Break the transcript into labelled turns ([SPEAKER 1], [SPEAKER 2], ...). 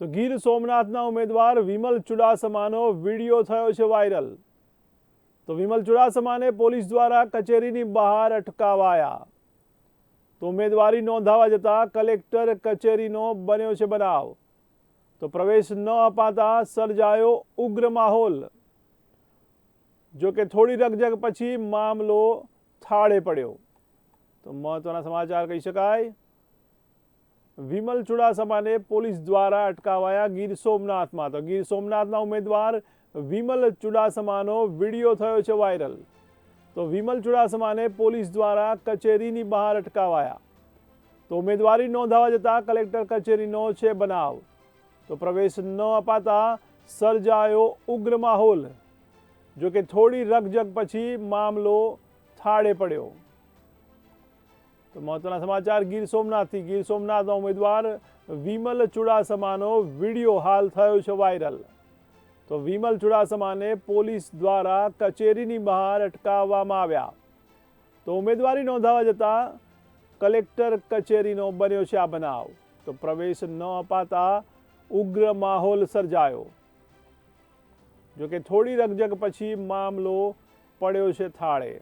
[SPEAKER 1] તો ગીર સોમનાથના ઉમેદવાર વિમલ ચુડાસમાનો વીડિયો થયો છે વાયરલ. તો વિમલ ચુડાસમાને પોલીસ દ્વારા કચેરીની બહાર અટકાવાયા. તો ઉમેદવારી નોંધાવા જતા કલેક્ટર કચેરીનો બન્યો છે બનાવ. તો પ્રવેશ ન અપાતા સર્જાયો ઉગ્ર માહોલ. જો કે થોડી રકઝક પછી મામલો થાળે પડ્યો. તો મહત્વના સમાચાર કહી શકાય. વિમલ ચુડાસમાને પોલીસ દ્વારા અટકાવાયા ગીર સોમનાથમાં તો ગીર સોમનાથના ઉમેદવાર વિમલ ચુડાસમાનો વીડિયો થયો છે વાયરલ. તો વિમલ ચુડાસમાને પોલીસ દ્વારા કચેરીની બહાર અટકાવાયા. તો ઉમેદવારી નોંધાવા જતા કલેક્ટર કચેરીનો છે બનાવ. તો પ્રવેશ ન અપાતા સર્જાયો ઉગ્ર માહોલ. જો કે થોડી રગજગ પછી મામલો થાળે પડ્યો. તો મહત્વના સમાચાર, ગીર સોમનાથથી. ગીર સોમનાથના ઉમેદવાર વિમલ ચુડાસમાનો વીડિયો હાલ થયો છે વાયરલ. તો વિમલ ચુડાસમાને પોલીસ દ્વારા કચેરીની બહાર અટકાવવામાં આવ્યા. તો ઉમેદવારી નોંધાવા જતા કલેક્ટર કચેરીનો બન્યો છે આ બનાવ. તો પ્રવેશ ન અપાતા ઉગ્ર માહોલ સર્જાયો. જોકે થોડી રકજક પછી મામલો પડ્યો છે થાળે.